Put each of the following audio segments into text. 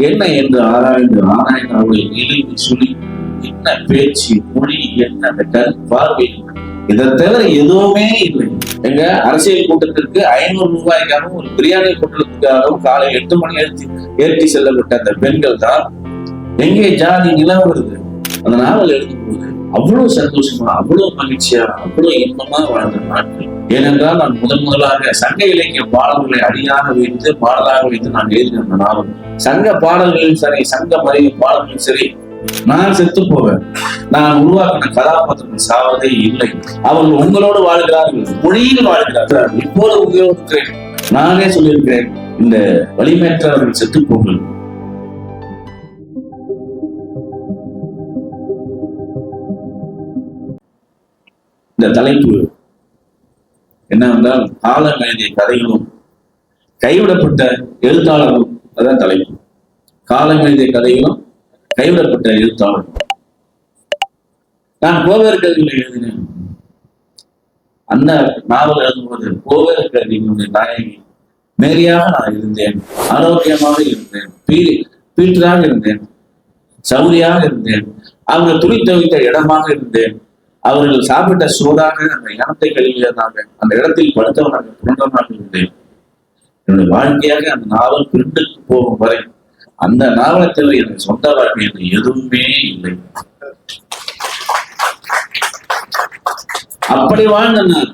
என்ன என்று ஆராய்ந்து ஆராய்ந்து அவளை நிலைவு சுழி என்ன பேச்சு மொழி என்ன அந்த கண் பார்வை இதை தவிர எதுவுமே இல்லை. எங்க அரசியல் கூட்டத்திற்கு ஐநூறு ரூபாய்க்காகவும் ஒரு பிரியாணி கூட்டத்துக்காகவும் காலை எட்டு மணி ஏற்றி ஏற்றி செல்லப்பட்ட அந்த பெண்கள் தான் எங்கே ஜாதி நிலவுறது அந்த நாவல் எழுதும்போது அவ்வளவு சந்தோஷமா அவ்வளவு மகிழ்ச்சியா அவ்வளவு இன்பமா வாழ்ந்த நாட்கள். ஏனென்றால் நான் முதன் முதலாக சங்க இலக்கிய பாடல்களை அடியாக வைத்து பாடலாக வைத்து நான் எழுதின அந்த சங்க பாடல்களும் சரி சங்க மறைவு பாடல்களும் சரி நான் செத்து போவேன். நான் உருவாக்கின கதாபாத்திரம் சாவதே இல்லை. அவர்கள் உங்களோடு வாழ்கிறார்கள் மொழியில் வாழ்கிறார்கள். இப்போது உபயோகிக்கிறேன். நானே சொல்லியிருக்கிறேன் இந்த வலிமையற்றவர்கள் செத்து போங்கள் இந்த தலைப்பு என்னவென்றால் காலம் எழுதிய கதைகளும் கைவிடப்பட்ட எழுத்தாளர்களும் அதான் தலைப்பு. காலம் எழுதிய கதைகளும் கைவிடப்பட்ட எழுத்தாளர்களும். நான் கோவேர் கதைகளை எழுதினேன். அந்த நாவல் எழுதும்போது கோவேர் கதைகளுடைய நாயகி மேரியாக நான் இருந்தேன் ஆரோக்கியமாக இருந்தேன் பீ பீட்டராக இருந்தேன் சௌரியாக இருந்தேன் அவங்க துணி துவைத்த இடமாக இருந்தேன் அவர்கள் சாப்பிட்ட சோறாக அந்த இனத்தை கழுவியதாக அந்த இடத்தில் படுத்தவனாக புரண்டவனாக இருந்தேன். என்னுடைய வாழ்க்கையாக அந்த நாவல் பிரிண்டுக்கு போகும் வரை அந்த நாவலை தவிர எனக்கு சொந்த வாழ்க்கை எதுவுமே இல்லை. அப்படி வாழ்ந்த நான்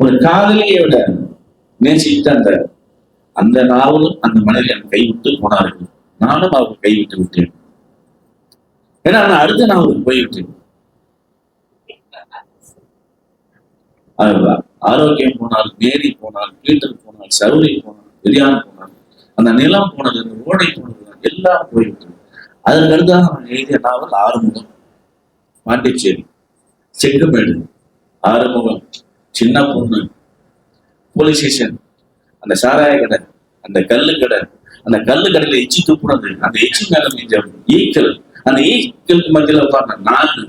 ஒரு காதலியை விட நேசித்த அந்த அந்த நாவலும் அந்த மனிதன் என்னை கைவிட்டு போனார்கள். நானும் அவர் கைவிட்டு விட்டேன். ஏன்னா நான் அடுத்த நாவலுக்கு போய்விட்டேன். ஆரோக்கியம் போனால் மேரி போனால் பீட்டர் போனால் சவுரி போனால் பிரியான் போனால் அந்த நிலம் போனது அந்த ஓடை போனது எல்லாம் போய்விட்டது. அதற்கடுத்தாக நான் எழுதிய நாவல் ஆறுமுகம் பாண்டிச்சேரி. செக்குமேடு ஆறுமுகம் சின்ன பொண்ணு போலீஸ் ஸ்டேஷன் அந்த சாராய கடை அந்த கல்லு கடை அந்த கல்லு கடையில எச்சி துப்புனது அந்த எச்சி மேல மீஞ்ச ஈக்கள் அந்த ஈக்களுக்கு மத்தியில உட்கார்ந்த நாலு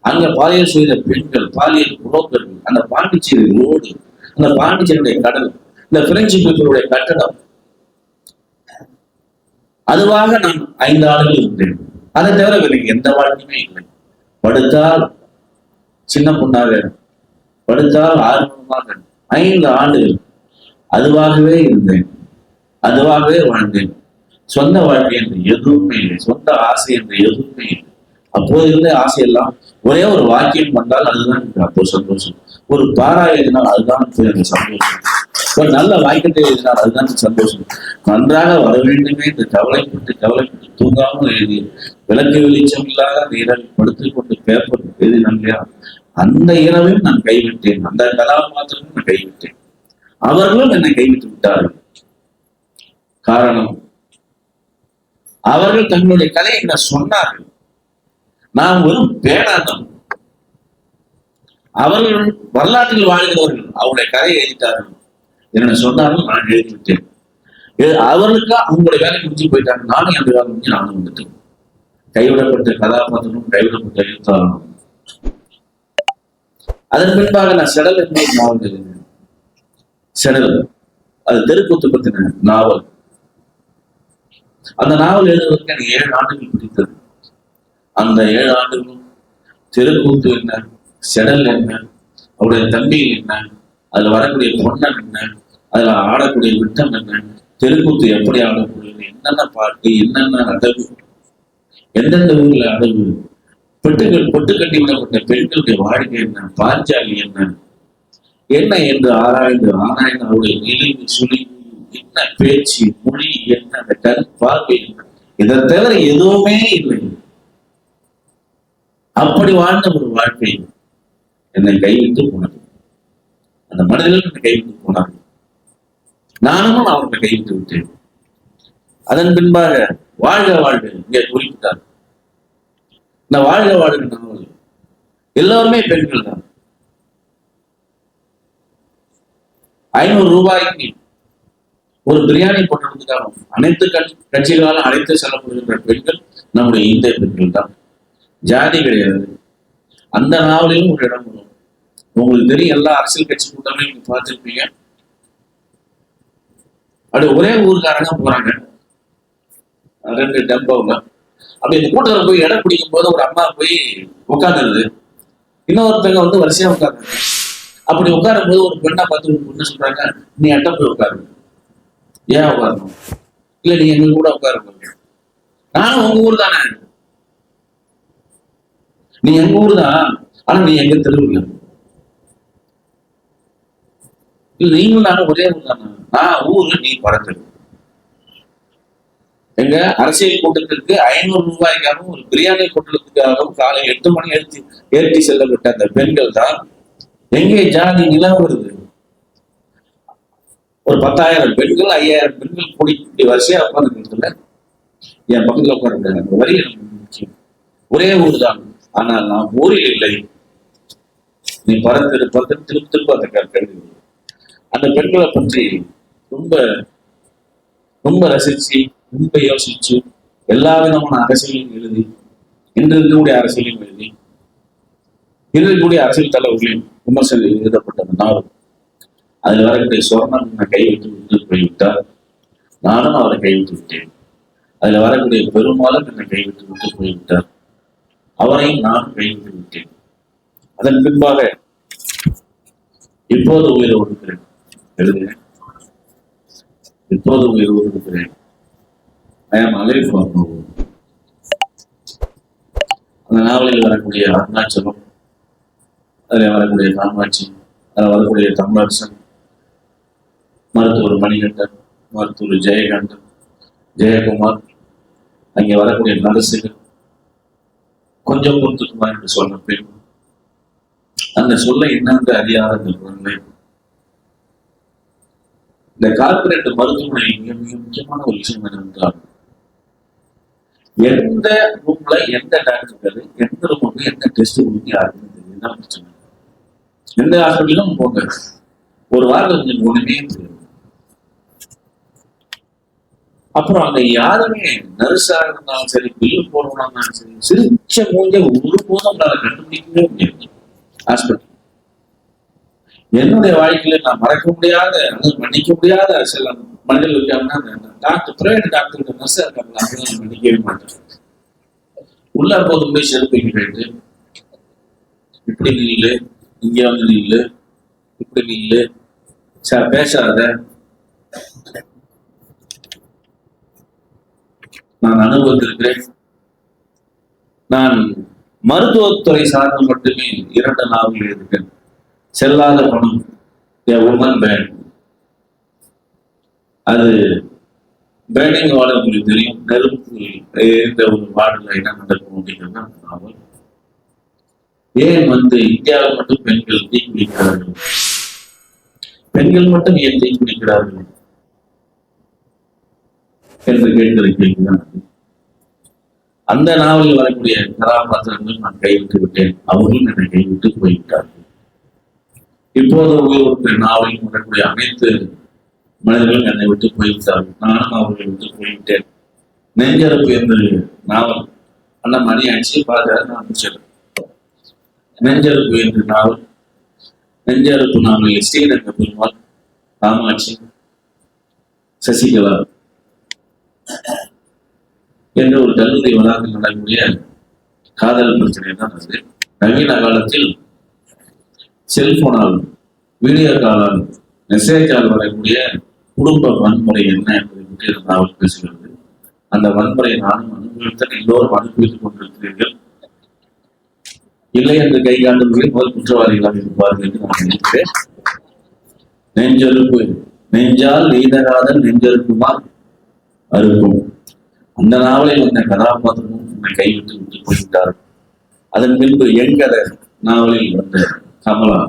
அங்க பாலியல் செய்த பெண்கள் பாலியல் புரோக்கர்கள் அந்த பாண்டிச்சேரி ரோடு அந்த பாண்டிச்சேரியுடைய கடல் இந்த பிரெஞ்சு பீப்புளுடைய கட்டடம். அதுவாக நான் ஐந்து ஆண்டுகள் இருந்தேன். அதை தவிர வேற எனக்கு எந்த வாழ்க்கையுமே இல்லை. படுத்தால் சின்ன பொண்ணாக படுத்தால் ஆர்வமாக ஐந்து ஆண்டுகள் அதுவாகவே இருந்தேன். அதுவாகவே வாழ்ந்தேன். சொந்த வாழ்க்கை என்று எதுவுமே இல்லை. சொந்த ஆசை என்று எதுவுமே இல்லை. அப்போது இருந்த ஆசையெல்லாம் ஒரே ஒரு வாக்கியம் வந்தால் அதுதான் எனக்கு அப்போ சந்தோஷம். ஒரு பாரா எழுதினால் அதுதான் எனக்கு சந்தோஷம். ஒரு நல்ல வாக்கியத்தை எழுதினால் அதுதான் சந்தோஷம். நன்றாக வர வேண்டுமே இந்த கவலைப்பட்டு கவலைப்பட்டு தூங்காமல் எழுதி விளக்கு வெளிச்சம் இல்லாத அந்த படுத்து படுத்துக் கொண்டு பேப்பர் எழுதினேன் இல்லையா அந்த இரவையும் நான் கைவிட்டேன். அந்த கதாபாத்திரமும் நான் கைவிட்டேன். அவர்களும் என்னை கைவிட்டு விட்டார்கள். காரணம் அவர்கள் தங்களுடைய கதையை என்ன சொன்னார்கள். நாம் ஒரு பேடாதம் அவர்கள் வரலாற்றில் வாழ்கிறவர்கள் அவருடைய கதையை எழுதிட்டார்கள். என்ன சொன்னாலும் நான் எழுதிவிட்டேன். இது- அவர்களுக்கு அவங்களுடைய வேலை முடிஞ்சு போயிட்டாங்க. நானும் அந்த வேலை முடிஞ்சு நானும் வந்துட்டேன். கைவிடப்பட்ட கதாபாத்திரமும் கைவிடப்பட்ட எழுத்தாளரும். அதன் பின்பாக நான் செடல் என்ன நாவல் எழுதினேன். செடல் அது தெருக்கூத்து பத்தின நாவல். அந்த நாவல் எழுதுவதற்கு எனக்கு ஏழு ஆண்டுகள் பிடித்தது. அந்த ஏழு ஆண்டுகளும் தெருக்கூத்து என்ன செடல் என்ன அவருடைய தம்பி என்ன அதுல வரக்கூடிய பொன்னன் என்ன அதுல ஆடக்கூடிய விட்டம் என்ன தெருக்கூத்து எப்படி ஆடக்கூடிய என்னென்ன பாட்டு என்னென்ன அடவு எந்தெந்த ஊர்ல அடவு பெட்டுகள் பொட்டு கட்டி விடப்பட்ட பெண்களுடைய வாழ்க்கை என்ன பாஞ்சாலி என்ன என்ன என்று ஆராய்ந்து ஆராய்ந்து அவருடைய நிலைவு சுழி என்ன பேச்சு மொழி என்ன அந்த கண் பார்வை என்ன இதை தவிர எதுவுமே இல்லை. அப்படி வாழ்ந்த ஒரு வாழ்க்கை என்னை கைவிட்டு போனது. அந்த மனிதர்கள் என்னை கைவிட்டு போனார்கள். நானும் அவர்களை கைவிட்டு விட்டேன். அதன் பின்பாக வாழ்க வாழ்க இங்கே குறிப்பிட்டார் இந்த வாழ்க வாழ்க நாவல் எல்லோருமே பெண்கள் தான். ஐநூறு ரூபாய்க்கு ஒரு பிரியாணி போட்டதுக்காக அனைத்து கட்சி கட்சிகளால் அழைத்து செல்லப்படுகின்ற பெண்கள் நம்முடைய இந்திய பெண்கள் தான். ஜாதி கிடையாது. அந்த நாவலிலும் ஒரு இடம் வரும். உங்களுக்கு தெரியும் எல்லா அரசியல் கட்சி கூட்டமே நீங்க பார்த்துருப்பீங்க. அப்படி ஒரே ஊருக்காரங்க போறாங்க. ரெண்டு டெம்போங்க அப்படி இந்த கூட்டத்தில் போய் இடம் பிடிக்கும் போது ஒரு அம்மா போய் உட்காந்துருது இன்னொருத்தங்க வந்து வரிசையா உட்காந்து அப்படி உட்காரும் போது ஒரு பெண்ணை பார்த்து ஒரு பொண்ணு சொல்றாங்க நீ அட்டம் போய் உட்காரு. ஏன் உட்காரணும்? இல்ல நீ எங்க கூட உட்காருங்க. நானும் உங்க ஊர் தானே. நீ எங்க ஊர் தான்? ஆனா நீ எங்க திருவிழா நீங்களும் நானும் ஒரே ஊர் தானே. நான் ஊரு நீ பறக்கிறது எங்க? அரசியல் கூட்டத்திற்கு ஐநூறு ரூபாய்க்காகவும் ஒரு பிரியாணி கூட்டத்துக்காகவும் காலை எட்டு மணி ஏற்றி ஏற்றி செல்லப்பட்ட அந்த பெண்கள் தான். எங்கே ஜாதி நிலவுறது ஒரு பத்தாயிரம் பெண்கள் ஐயாயிரம் பெண்கள் கூடி கூட்டி வரிசையா உட்காந்துக்கிறதுல என் பக்கத்துல உட்காந்துருக்காங்க வரி எனக்கு முக்கியம். ஒரே ஊர் தான். ஆனால் நான் ஊரில் இல்லை. நீ பறந்து பறந்து திரும்ப திரும்ப அந்த கருது அந்த பெண்களை பற்றி ரொம்ப ரொம்ப ரசிச்சு ரொம்ப யோசிச்சு எல்லா விதமான அரசியலையும் எழுதி இன்று இருக்கக்கூடிய அரசியலையும் எழுதி இருக்கக்கூடிய அரசியல் தலைவர்களையும் விமர்சனம் எழுதப்பட்ட அந்த நாவல் அதில் வரக்கூடிய சுவர்ணம் என்னை கைவிட்டு விட்டு போய்விட்டார். நானும் அவரை கைவிட்டு விட்டேன். அதில் வரக்கூடிய பெரும்பாலும் என்னை கைவிட்டு விட்டு போய்விட்டார். அவரையும் நான் கைவிட்டு விட்டேன். அதன் பின்பாக இப்போது உயிரை ஒடுக்கிறேன் எழுதுகிறேன் இப்போது உயிர் ஒடுக்கிறேன் ஐ ஆம் அந்த நாவலில் வரக்கூடிய அருணாச்சலம் அதில் வரக்கூடிய காமாட்சி அதில் வரக்கூடிய தமிழரசன் மருத்துவர் மணிகண்டன் மருத்துவர் ஜெயகாந்தன் ஜெயக்குமார் அங்கே வரக்கூடிய நரசுகள் கொஞ்சம் பொறுத்துக்குமா என்று சொன்ன பெண் அந்த சொல்ல என்னென்று அறியாத அந்த குழந்தை இந்த கார்பரேட் மருத்துவமனை மிக மிக முக்கியமான ஒரு விஷயம் என்னவென்றால் எந்த ரூம்ல எந்த டாக்டர் எந்த ரூமுக்கு எந்த டெஸ்ட் கொடுக்க யாருக்குமே தெரியும் என்ன பிரச்சனை. எந்த ஹாஸ்பிட்டலும் போங்க. ஒரு வாரம் கொஞ்சம் ஒண்ணுமே தெரியும் அப்புறம் அங்க யாருமே நர்ஸா இருந்தாலும் சரி பில்லு போடுறவனா இருந்தாலும் சரி சிரிச்ச மூஞ்ச ஒருபோதும் உங்களால கண்டுபிடிக்கவே முடியாது. ஹாஸ்பிட்டல் என்னுடைய வாழ்க்கையில நான் மறக்க முடியாத மன்னிக்க முடியாத சில மனிதர்கள் இருக்காங்கன்னா டாக்டர் பிரைவேட் டாக்டர் நர்ஸா இருக்காங்களா அவங்க மன்னிக்கவே மாட்டேன். உள்ள போது போய் செருப்பு போயிட்டு இப்படி நில்லு இங்க வந்து நில்லு இப்படி நில்லு சார் பேசாத. நான் அனுபவித்திருக்கிறேன். நான் மருத்துவத்துறை சார்ந்து மட்டுமே இரண்டு நாவல் எழுதுகிறேன் செல்லாத பணம் உமன் பேண்ட் அது பேர்னிங் வாட உங்களுக்கு தெரியும். நெருப்பு எரிந்த ஒரு பாடல என்ன நடக்கும் அப்படிங்கிறது நாவல் ஏன் வந்து இந்தியாவில் மட்டும் பெண்கள் தீக்குளிக்கிறார்கள் பெண்கள் மட்டும் ஏன் தீக்குளிக்கிறார்கள் என்று கேட்கிற கேள்விதான் அந்த நாவலில் வரக்கூடிய கதாபாத்திரங்கள் நான் கைவிட்டு விட்டேன். அவர்களும் என்னை கைவிட்டு போய்விட்டார்கள். இப்போது உயிர் நாவலில் வரக்கூடிய அனைத்து மனிதர்களும் என்னை விட்டு போய்விட்டார்கள். நானும் அவர்களை விட்டு போய்விட்டேன். நெஞ்சரப்பு என்று நாவல். அண்ணா மணி அடிச்சு பார்த்தாரு நான் முடிச்சிடுறேன் நெஞ்சரப்பு என்று நாவல். நெஞ்சரப்பு நாவலில் ஸ்ரீரங்க பெருமாள் ராமாட்சி சசிகலா என்ற ஒரு கல்லூரி வளாகத்தில் நடக்கக்கூடிய காதல் பிரச்சனை தான் அது நவீன காலத்தில் செல்போனால் வீடியோ காலால் மெசேஜால் வரக்கூடிய குடும்ப வன்முறை என்ன என்பதை பற்றி நாவல் பேசுகிறது. அந்த வன்முறை நானும் அனுபவித்தேன். எல்லோரும் அனுபவித்துக் கொண்டிருக்கிறீர்கள். இல்லை என்று கை காட்டுவதில் முதல் குற்றவாளிகளாக இருப்பார்கள் என்று நான் நினைக்கிறேன். நெஞ்செருப்பு நெஞ்சால் நீதகாதல் நெஞ்செருப்புமா அறுக்கும். அந்த நாவலில் வந்த கதாபாத்திரமும் என்னை கைவிட்டு விட்டு போய்விட்டார் அதன் பின்பு எங்கத நாவலில் வந்த கமலா?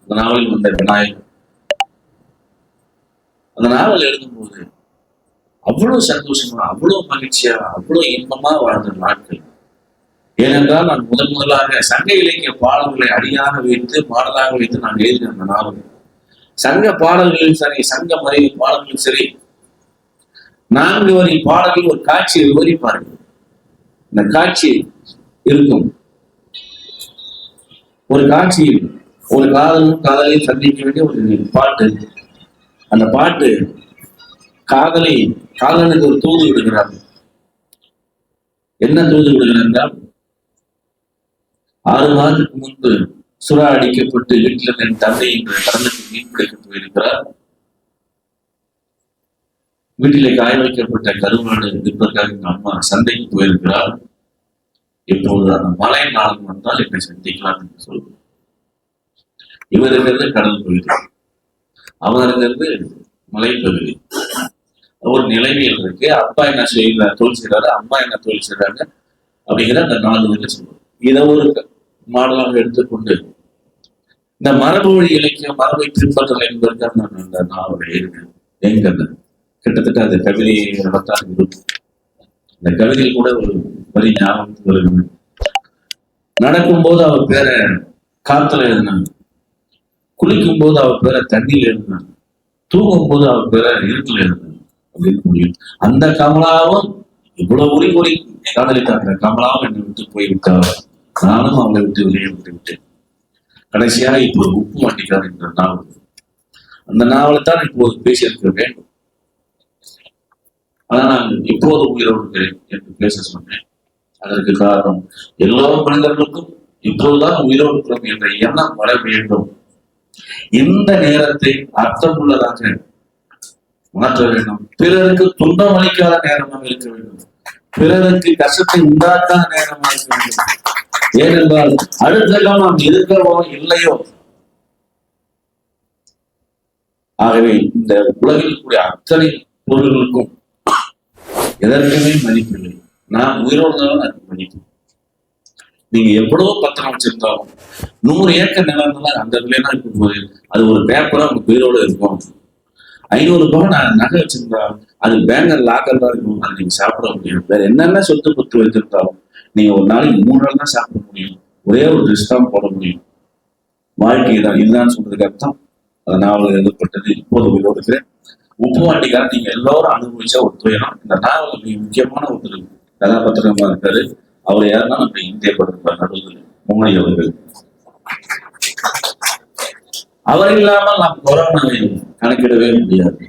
அந்த நாவலில் வந்த விநாயகர். அந்த நாவல் எழுதும்போது அவ்வளவு சந்தோஷமா அவ்வளவு மகிழ்ச்சியா அவ்வளவு இன்பமா வாழ்ந்த நாட்கள். ஏனென்றால் நான் முதன் முதலாக சங்க இலக்கிய பாடல்களை அடியாக வைத்து பாடலாக வைத்து நான் எழுதின அந்த நாவல். சங்க பாடல்களும் சரி சங்க மறைவு பாடல்களும் சரி நான்கு வரி பாடலில் ஒரு காட்சியை விவரிப்பார்கள் இந்த காட்சி இருக்கும். ஒரு காட்சியில் ஒரு காதலும் காதலையும் சந்திக்க வேண்டிய ஒரு பாட்டு. அந்த பாட்டு காதலை காதலனுக்கு ஒரு தூது விடுகிறார். என்ன தூது விடுகிறார் என்றால் ஆறு மாதத்துக்கு முன்பு சுறா அடிக்கப்பட்டு வீட்டில் என் தந்தை என்ற கடலுக்கு மீன் பிடிக்க போயிருக்கிறார். வீட்டிலே காய வைக்கப்பட்ட கருவாடு விற்பதற்காக எங்க அம்மா சந்தைக்கு போயிருக்கிறார். இப்போது அந்த மழை நாளம் வந்தால் என்னை சந்திக்கலாம் என்று சொல்லுவோம் இவர் இருக்கிறது கடல் பகுதி அவர் இருக்கிறது மலைப்பகுதி ஒரு நிலைமையில் இருக்கு. அப்பா என்ன செய்யற தொழில் செய்யறாரு அம்மா என்ன தொழில் செய்யறாங்க அப்படிங்கிற அந்த நாலு வகையில் சொல்லுவோம் இதை ஒரு மாடலாக எடுத்துக்கொண்டு இந்த மரபு வழி இலக்கியம் மரபை பின்பற்றல் என்பதற்காக நான் அந்த நாவலை எழுதினேன். எங்கன்னு கிட்டத்தட்ட அந்த கவிதையை நடத்தான் இருக்கும் இந்த கவிதையில் கூட ஒரு வரி ஞாபகத்துக்கு வருது நடக்கும்போது அவர் பேரை காத்துல எழுதினாங்க குளிக்கும் போது அவர் பேரை தண்ணியில் எழுதினாங்க தூங்கும் போது அவர் பேரை இருட்டில் எழுதினாங்க அப்படின்னு முடியும் அந்த கமலாவும் இவ்வளவு உரி உரி காதலித்தாங்க கமலாவும் என்னை விட்டு போய்விட்டார். நானும் அவளை விட்டு வெளியே விட்டு விட்டேன் கடைசியாக இப்போது உப்பு வண்டிக்கார் என்ற நாவல். அந்த நாவலை தான் இப்போது பேசியிருக்க வேண்டும். ஆனால் நான் இப்போது உயிரோடு இருக்கிறேன் என்று பேச சொன்னேன். அதற்கு காரணம் எல்லா மனிதர்களுக்கும் இப்போதுதான் உயிரோடு இருக்கிறோம் என்ற எண்ணம் வர வேண்டும். இந்த நேரத்தை அர்த்தமுள்ளதாக மாற்ற வேண்டும். பிறருக்கு துன்பம் அளிக்காத நேரமாக இருக்க வேண்டும். பிறருக்கு கஷ்டத்தை உண்டாக்காத நேரமாக இருக்க வேண்டும். ஏனென்றால் அடுத்த காலம் நாம் இருக்கவோ இல்லையோ? ஆகவே இந்த உலகில் கூடிய அத்தனை பொருள்களுக்கும் எதற்குமே மதிப்பில்லை. நான் உயிரோடு இருந்தாலும் அதுக்கு மதிப்பு. நீங்க எவ்வளவு பத்திரம் வச்சிருந்தாலும் நூறு ஏக்கர் நிலம் இருந்தாலும் அந்த விலையெல்லாம் இருக்கும் போது அது ஒரு பேப்பரா உங்க உயிரோடு இருக்கும். ஐநூறு ரூபாய் நான் நகை வச்சிருந்தா அது பேங்கர் லாக்கர் தான் இருக்கும். அது நீங்க சாப்பிட முடியும். வேற என்னென்ன சொத்து பத்து வச்சிருந்தாலும் நீங்க ஒரு நாளைக்கு மூணு நாள் தான் சாப்பிட முடியும். ஒரே ஒரு ட்ரெஸ் தான் போட முடியும். வாழ்க்கை தான் இதுதான் சொல்றதுக்கு அர்த்தம். அது நான் எழுதப்பட்டது இப்போது உயிரோடு இருக்கிறேன். உப்பு வாண்டிக்காரன் நீங்க எல்லாரும் அனுபவிச்ச ஒரு துயரம். இந்த நாவல் மிக முக்கியமான ஒரு கதாபாத்திரமா இருக்காரு. அவர் யாருன்னா நம்ம இந்திய படத்தில் நடுவில் மோனி அவர்கள். அவர் இல்லாமல் நாம் கொரோனாவை கணக்கிடவே முடியாது.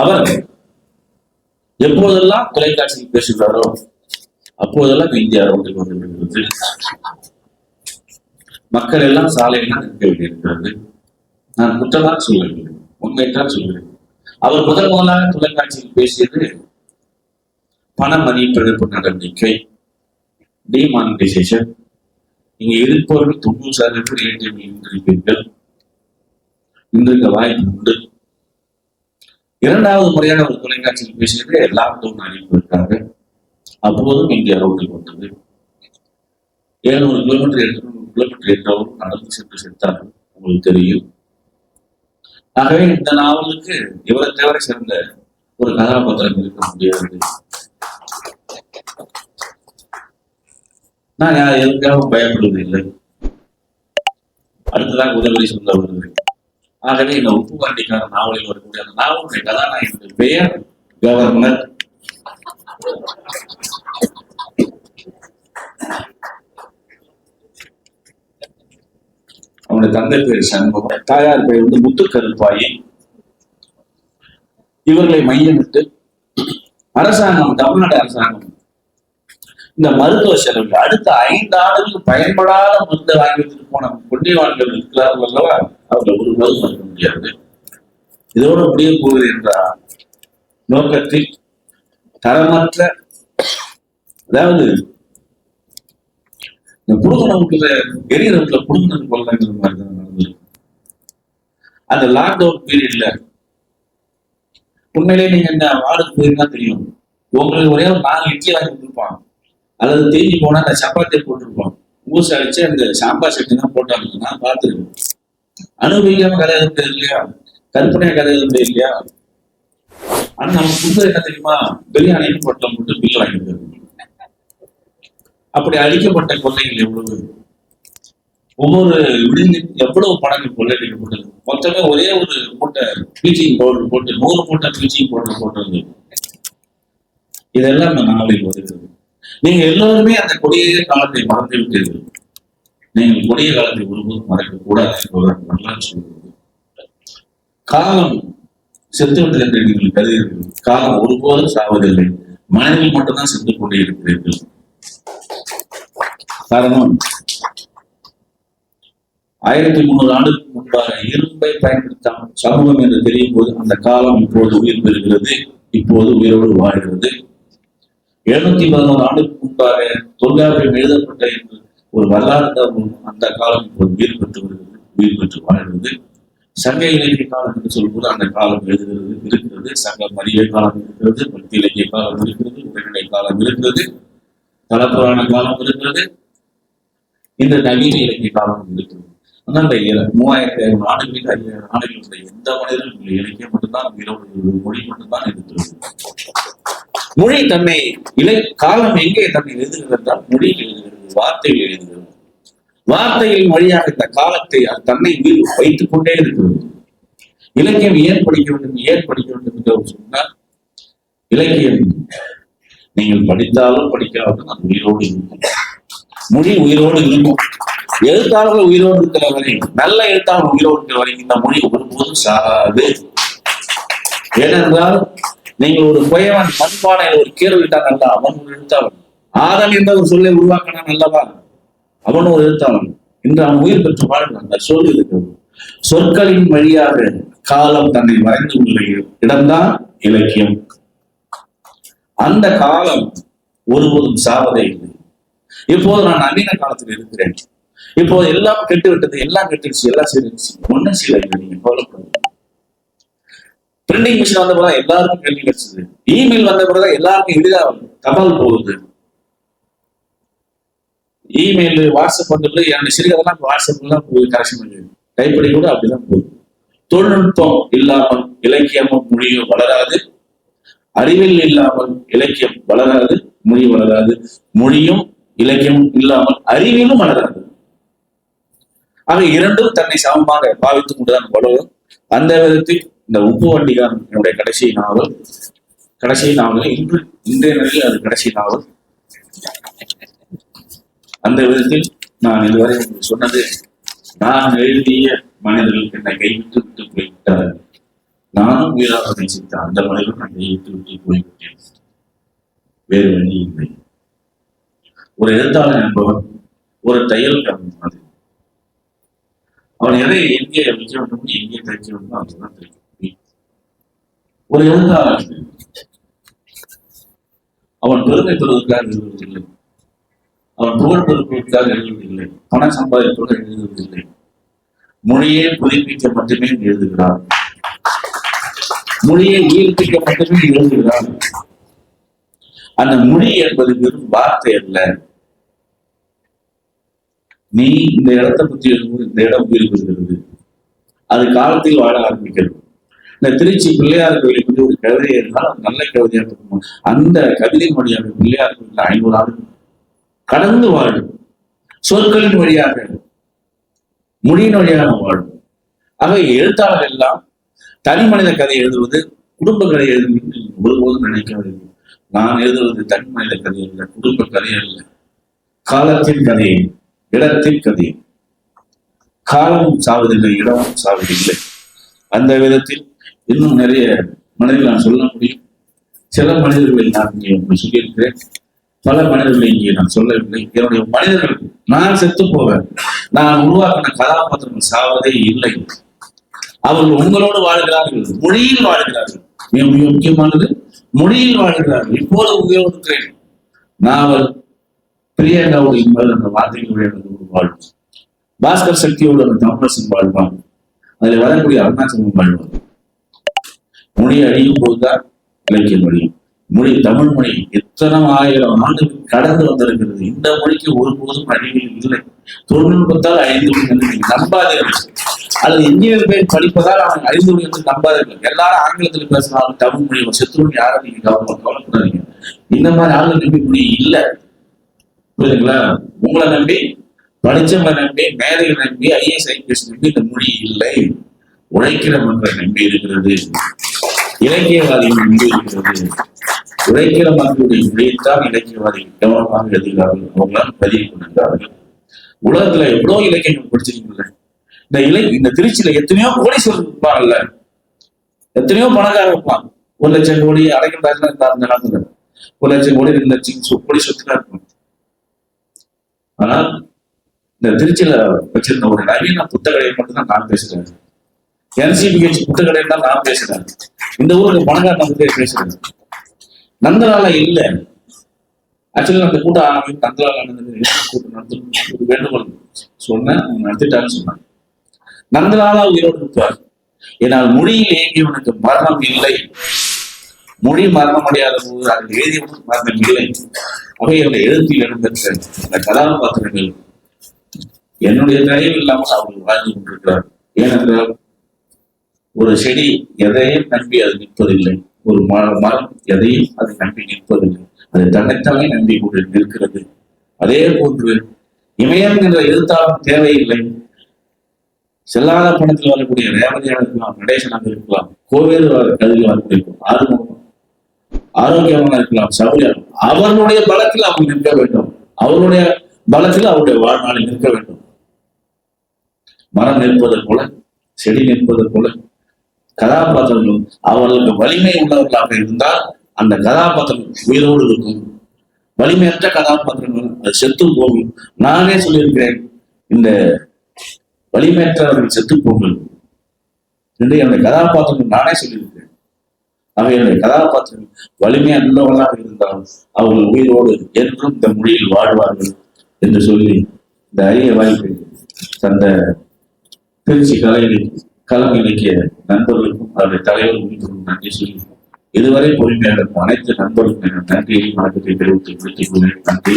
அவர் எப்போதெல்லாம் தொலைக்காட்சியில் பேசுகிறாரோ அப்போதெல்லாம் இந்தியா ரோட்டுக்கு வந்து விடுகிறது மக்கள் எல்லாம் சாலையெல்லாம் நிற்க வேண்டியிருக்கிறது. நான் குற்றதான் சொல்லவில்லை. உண்மைத்தான் சொல்கிறேன். அவர் முதல் முதலாக தொலைக்காட்சியில் பேசியது பண மதிப்பிழப்பு நடவடிக்கை டிமானிட்டைசேஷன் இங்க இருப்பவர்கள் தொண்ணூறு சதவீதம் ஏடிஎம் இருந்திருப்பீர்கள். இன்றைக்கு வாய்ப்பு உண்டு. இரண்டாவது முறையான ஒரு தொலைக்காட்சியில் பேசியது லாக்டவுன் அறிவிப்பதற்காக அப்போதும் இந்தியா ரோட்டில் வந்தது ஏழுநூறு கிலோமீட்டர் எட்நூறு கிலோமீட்டர் என்றவரும் நடந்து சென்று சென்றார்கள் உங்களுக்கு தெரியும். ஆகவே இந்த நாவலுக்கு இவரை தவிர சிறந்த ஒரு கதாபாத்திரம் இருக்க முடியாது. நான் யா- எதுக்காகவும் பயப்படுவதில்லை. அடுத்ததாக உதவி சொல்ல வருகிறேன் ஆகவே இந்த உப்பு வாண்டிக்கார நாவலில் வரக்கூடிய அந்த நாவலுடைய கதாநாயகனுடைய பெயர் கவர்னர். அவனுடைய தந்தை பேர் சண்முகம். தாயார் பேர் வந்து முத்துக்கருப்பாயி. இவர்களை மையமிட்டு அரசாங்கம் தமிழ்நாடு அரசாங்கம் இந்த மருத்துவ செலவு அடுத்த ஐந்து ஆண்டுகளுக்கு பயன்படாத மருந்தை வாங்கி வச்சுட்டு போன புண்ணியவான்கள் இருக்கிறார்கள் அல்லவா? அவர்கள் ஒரு மருந்து மறுக்க முடியாது. இதோடு முடிய போகுது என்ற நோக்கத்தில் தரமற்ற அதாவது இந்த பெரிய எரியறவுக்குள்ள புடுங்கினது கொள்ளங்கிற மாதிரி தான் நடந்திருக்கு அந்த லாக்டவுன் பீரியட்ல உண்மையிலேயே நீங்க என்ன வார்டுக்கு போயிருந்தா தெரியும். உங்களுக்கு ஒரே ஒரு நாலு இட்லி வாங்கி கொடுத்துருப்பான் அல்லது தேஞ்சி போனா அந்த சப்பாத்தியை போட்டிருப்பான் ஊசி அடிச்சு அந்த சாம்பார் சட்னி தான் போட்டாங்க நான் பார்த்துருக்கேன். அனுபவிக்காம கதை எழுத இல்லையா? கற்பனையா கதை எழுத இல்லையா? ஆனா நம்ம கொடுத்தது என்ன தெரியுமா? பிரியாணின்னு பொட்டலம் போட்டு பில் வாங்கிட்டு அப்படி அழிக்கப்பட்ட கொள்ளைகள் எவ்வளவு ஒவ்வொரு விடுதியும் எவ்வளவு பணங்கள் கொள்ளையடிக்கப்பட்டது? மொத்தமே ஒரே ஒரு மூட்டை ப்ளீச்சிங் பவுடர் போட்டு நூறு மூட்டை பீச்சிங் பவுடர் போட்டது. இதெல்லாம் அந்த நாவலில் வருகிறது நீங்க எல்லோருமே அந்த கொடிய காலத்தை மறந்து விட்டீர்கள். நீங்கள் கொடிய காலத்தை ஒருபோதும் மறக்க கூடாது என்பவர் வரலாறு சொல்கிறது காலம் செத்துவிட்டது என்று நீங்கள் கருதுகிறீர்கள். காலம் ஒருபோதும் சாவதில்லை. மனதில் மட்டும்தான் சென்று கொண்டே இருக்கிறீர்கள். காரணம்? ஆயிரத்தி முன்னூறு ஆண்டுக்கு முன்பாக இரும்பை பயன்படுத்தாமல் சமூகம் என்று தெரியும் போது அந்த காலம் இப்போது உயிர் பெறுகிறது இப்போது உயிரோடு வாழ்கிறது. எழுநூத்தி பதினோரு ஆண்டுக்கு முன்பாக தொல்காப்பியம் எழுதப்பட்ட என்று ஒரு வரலாறு தகவல் அந்த காலம் இப்போது உயிர் பெற்று வருகிறது உயிர் பெற்று வாழ்கிறது. சங்க இலக்கிய காலம் என்று சொல்லும்போது அந்த காலம் எழுதுகிறது இருக்கிறது. சங்க மரிய காலம் இருக்கிறது பக்தி இலக்கிய காலம் இருக்கிறது உடனடி காலம் இருக்கிறது தலப்புராண காலம் இருக்கிறது. இந்த நவீன இலக்கிய காலம் இருக்கிறது அந்த இந்த இர- மூவாயிரத்தி ஐநூறு ஆண்டுகளுக்கு ஐயாயிரம் ஆண்டுகளுடைய எந்த மனிதனும் இல்லை இலக்கியம் மட்டும்தான் உயிரோடு மொழி மட்டும்தான் இருக்கிறது மொழி தன்னை இலை காலம் எங்கே தன்னை எழுதுகிறது என்றால் மொழியில் எழுதுகிறது வார்த்தையில் எழுதுகிறது. வார்த்தையின் வழியாக இந்த காலத்தை அது தன்னை உயிர் வைத்துக் கொண்டே இருக்கிறது. இலக்கியம் ஏன் படிக்க வேண்டும் ஏன் படிக்க வேண்டும் என்று அவர் இலக்கியம் நீங்கள் படித்தாலும் படிக்காலும் அது உயிரோடு இருக்கும் மொழி உயிரோடு இருக்கும். எழுத்தாளர்கள் உயிரோடு இருக்கிற வரை நல்ல எழுத்தாளர் உயிரோடு இருக்கிற வரை இந்த மொழி ஒருபோதும் சாகாது ஏனென்றால் நீங்கள் ஒரு குயவன் மண்பானை ஒரு கீரை விட்டான் நல்லா அவன் ஒரு எழுத்தாளன். ஆதன் என்ற ஒரு சொல்லை உருவாக்கினான் நல்லவா? அவன் ஒரு எழுத்தாளன். இன்று அவன் உயிர் பெற்று வாழ்கிறான் அந்த சொல் இருக்கிறது சொற்களின் வழியாக காலம் தன்னை வரைந்து உள்ள இடம்தான் இலக்கியம். அந்த காலம் ஒருபோதும் சாவதே இல்லை. இப்போது நான் நவீன காலத்தில் இருக்கிறேன். இப்போது எல்லாம் கெட்டு விட்டது எல்லாம் கெட்டுருச்சு எல்லாம் சரிச்சு ஒன்றும் செய்யல நீங்க கவலைப்படுங்க பிரிண்டிங் மிஷின் வந்த பிறகு எல்லாருக்கும் கேள்வி கிடைச்சது. இமெயில் வந்த பிறகு எல்லாருக்கும் எளிதாக தபால் போகுது. இமெயில் வாட்ஸ்அப் வந்து என்னுடைய சிறுகதெல்லாம் வாட்ஸ்அப்லாம் போகுது கரெக்ஷன் பண்ணுது கைப்படி கூட அப்படிதான் போகுது. தொழில்நுட்பம் இல்லாமல் இலக்கியமும் மொழியும் வளராது. அறிவியல் இல்லாமல் இலக்கியம் வளராது மொழி வளராது. மொழியும் இலக்கியம் இல்லாமல் அறிவியலும் வளர்கிறது ஆக இரண்டும் தன்னை சமமாக பாவித்துக் கொண்டுதான் வளரும். அந்த விதத்தில் இந்த உப்பு வண்டிகான் என்னுடைய கடைசி நாவல். கடைசி நாவல் இன்று இன்றைய நிலையில் அது கடைசி நாவல். அந்த விதத்தில் நான் இதுவரை சொன்னது நான் எழுதிய மனிதர்கள் என்னை கைவிட்டு விட்டு போய்விட்டார்கள். நானும் வீராக நேசித்த அந்த மனிதர்கள் நான் கைவிட்டு விட்டு போய்விட்டேன். வேறு வழி இல்லை. ஒரு எழுத்தாளர் என்பவன் ஒரு தையல் மாதிரி. அவன் எதை எங்கே வைக்க வேண்டும் எங்கே தைக்க வேண்டும் அதுதான் தைக்க முடியும் ஒரு எழுத்தாளர் அவன் பெருமை பெறுவதற்காக எழுதுவதில்லை. அவன் புகழ் பெறுவதற்காக எழுதுவதில்லை. பண சம்பாதிப்பதற்காக எழுதுவதில்லை. மொழியை புதுப்பிக்க மட்டுமே எழுதுகிறார் மொழியை உயிர்ப்பிக்க மட்டுமே எழுதுகிறார் அந்த மொழி என்பது வெறும் வார்த்தை அல்ல. நீ இந்த இடத்தை பற்றி இந்த இடம் உயிர் அது காலத்தில் வாழ ஆரம்பிக்கிறது. இந்த திருச்சி பிள்ளையார் கோயில் பற்றி ஒரு கவிதை இருந்தால் அது நல்ல கவிதையாக இருக்கும். அந்த கவிதை வழியாக பிள்ளையார் கோயில் ஐநூறு ஆண்டு கடந்து வாழும். சொற்களின் வழியாக மொழியின் வழியாக வாழும். ஆக எழுத்தாளர் எல்லாம் தனி மனித கதை எழுதுவது குடும்ப கதை எழுதுவது ஒருபோதும் நினைக்கவில்லை நான் எழுதுவது தனி கதை அல்ல குடும்ப கதை அல்ல காலத்தின் கதை இடத்தின் கதை காலமும் சாவதில்லை இடமும் சாவதில்லை அந்த விதத்தில் இன்னும் நிறைய மனிதர்கள் நான் சொல்ல முடியும். சில மனிதர்களை நான் இங்கே சொல்லியிருக்கிறேன். பல மனிதர்களை இங்கே நான் சொல்லவில்லை. என்னுடைய மனிதர்கள் நான் செத்து போவேன். நான் உருவாக்கின கதாபாத்திரங்கள் சாவதே இல்லை. அவர்கள் உங்களோடு வாழ்கிறார்கள் மொழியில் வாழ்கிறார்கள். மிக மிக முக்கியமானது மொழியில் வாழ்கிறார்கள் இப்போது உபயோகிக்கிறேன். நாவல் பிரியங்காவோடு இன்பது அந்த வார்த்தைகளுடைய ஒரு வாழ்வு. பாஸ்கர் சக்தியோட அந்த தமிழரசன் வாழ்வாங்க அதில் வரக்கூடிய அருணாச்சலம் வாழ்வாங்க மொழி அழியும் போதுதான் இலக்கியம் அழியும். மொழி தமிழ் மொழி எத்தனை ஆயிரம் ஆண்டுகள் கடந்து வந்திருக்கிறது? இந்த மொழிக்கு ஒருபோதும் அழிவில் இல்லை. தொழில்நுட்பத்தால் அழிந்து விடுகிறது நம்பாதீர்கள். அல்லது இந்தியர் பேர் படிப்பதால் அவன் அழிந்து விடுகிறது நம்பாதீர்கள். எல்லாரும் ஆங்கிலத்தில் பேசினாலும் தமிழ் மொழி செத்துருன்னு யாரும் நீங்க கவலை கவலைப்படாதீங்க இந்த மாதிரி ஆளுநர் நம்பி மொழி இல்லை. புரியுதுங்களா? உங்களை நம்பி படிச்சவங்க நம்பி மேதையை நம்பி ஐஏஎஸ் ஐபிஎஸ் நம்பி இந்த மொழி இல்லை. உழைக்கிற மக்களை நம்பி இருக்கிறது. இலக்கியவாதிகள் நம்பி இருக்கிறது? உழைக்கிற மக்களுடைய உழைத்தான் இலக்கியவாதிகள் கவனமாக எழுதுகிறார்கள் அவங்களால் பதிவு கொண்டிருக்கிறார்கள் உலகத்துல எவ்வளவு இலக்கியங்கள் படிச்சிருக்கீங்களே இந்த இலை இந்த திருச்சியில எத்தனையோ கோடீஸ்வரர் இருப்பாங்கல்ல எத்தனையோ பணக்காரர் இருப்பான் ஒரு லட்சம் கோடி அடைக்கல் இருந்தார் அந்த காலத்துல. ஒரு லட்சம் கோடி ரெண்டு லட்சம் கோடி சொத்துக்கா இருக்கும் ஆனா இந்த திருச்சியில வச்சிருந்த ஒரு நவீன புத்தகடையை மட்டும் தான் நான் பேசுறேன். என்சிபிஹெச் புத்தகடையை தான் நான் பேசுறேன். இந்த ஊருக்கு பணக்கார நம்பி பேசுறேன் நந்தலால இல்ல. ஆக்சுவலி அந்த கூட்டம் ஆரம்பி நந்தலால கூட்டம் நடத்தணும் வேண்டுகோள் சொன்னேன் அவங்க நடத்திட்டாங்கன்னு சொன்னாங்க. நந்தலாலா உயிரோடு இருப்பார். என்னால் மொழியில் ஏங்கியவனுக்கு மரணம் இல்லை. மொழி மரணம் அடையாத போது அதில் எழுதியவனுக்கு மரணம் இல்லை. அவை அந்த எழுத்தில் இடம்பெற்ற அந்த கதாபாத்திரங்கள் என்னுடைய தயவு இல்லாமல் அவர்கள் வாழ்ந்து கொண்டிருக்கிறார். ஏனென்றால் ஒரு செடி எதையும் நம்பி அது நிற்பதில்லை. ஒரு ம- மரம் எதையும் அது நம்பி நிற்பதில்லை. அது தன்னைத்தானே நம்பி கொண்டு நிற்கிறது. அதே போன்று இமயம் என்ற எழுத்தாளம் தேவையில்லை. செல்லாத பணத்தில் வரக்கூடிய ரேவதியாக இருக்கலாம் நடேசனாக இருக்கலாம் கோவேறு கல்வியில் வரக்கூடிய ஆர்வம் ஆரோக்கியமாக இருக்கலாம் சௌரியம் அவர்களுடைய பலத்தில் அவங்க நிற்க வேண்டும். அவருடைய பலத்தில் அவருடைய வாழ்நாளில் நிற்க வேண்டும். மரம் நிற்பது போல செடி நிற்பது போல கதாபாத்திரங்களும் அவர்களுக்கு வலிமை உள்ளவர்களாக இருந்தால் அந்த கதாபாத்திரம் உயிரோடு இருக்கும். வலிமையற்ற கதாபாத்திரங்கள் அது செத்து போகும். நானே சொல்லியிருக்கிறேன் இந்த வலிமையற்றவர்கள் செத்து போகும் என்று என்னுடைய கதாபாத்திரங்கள் நானே சொல்லியிருக்கிறேன். அவை என்னுடைய கதாபாத்திரங்கள் வலிமை உள்ளவர்களாக இருந்தால் அவர்கள் உயிரோடு என்றும் இந்த மொழியில் வாழ்வார்கள் என்று சொல்லி இந்த அரிய வாய்ப்பை தந்த திருச்சி கலை களம் இலக்கிய நண்பர்களுக்கும் அவருடைய தலைவர்களுக்கும் நன்றி சொல்லி இதுவரை பொறுமையாக அனைத்து நண்பர்களுக்கும் நன்றியை வணக்கத்தை தெரிவித்து முடித்துக் கொள்கிறேன். நன்றி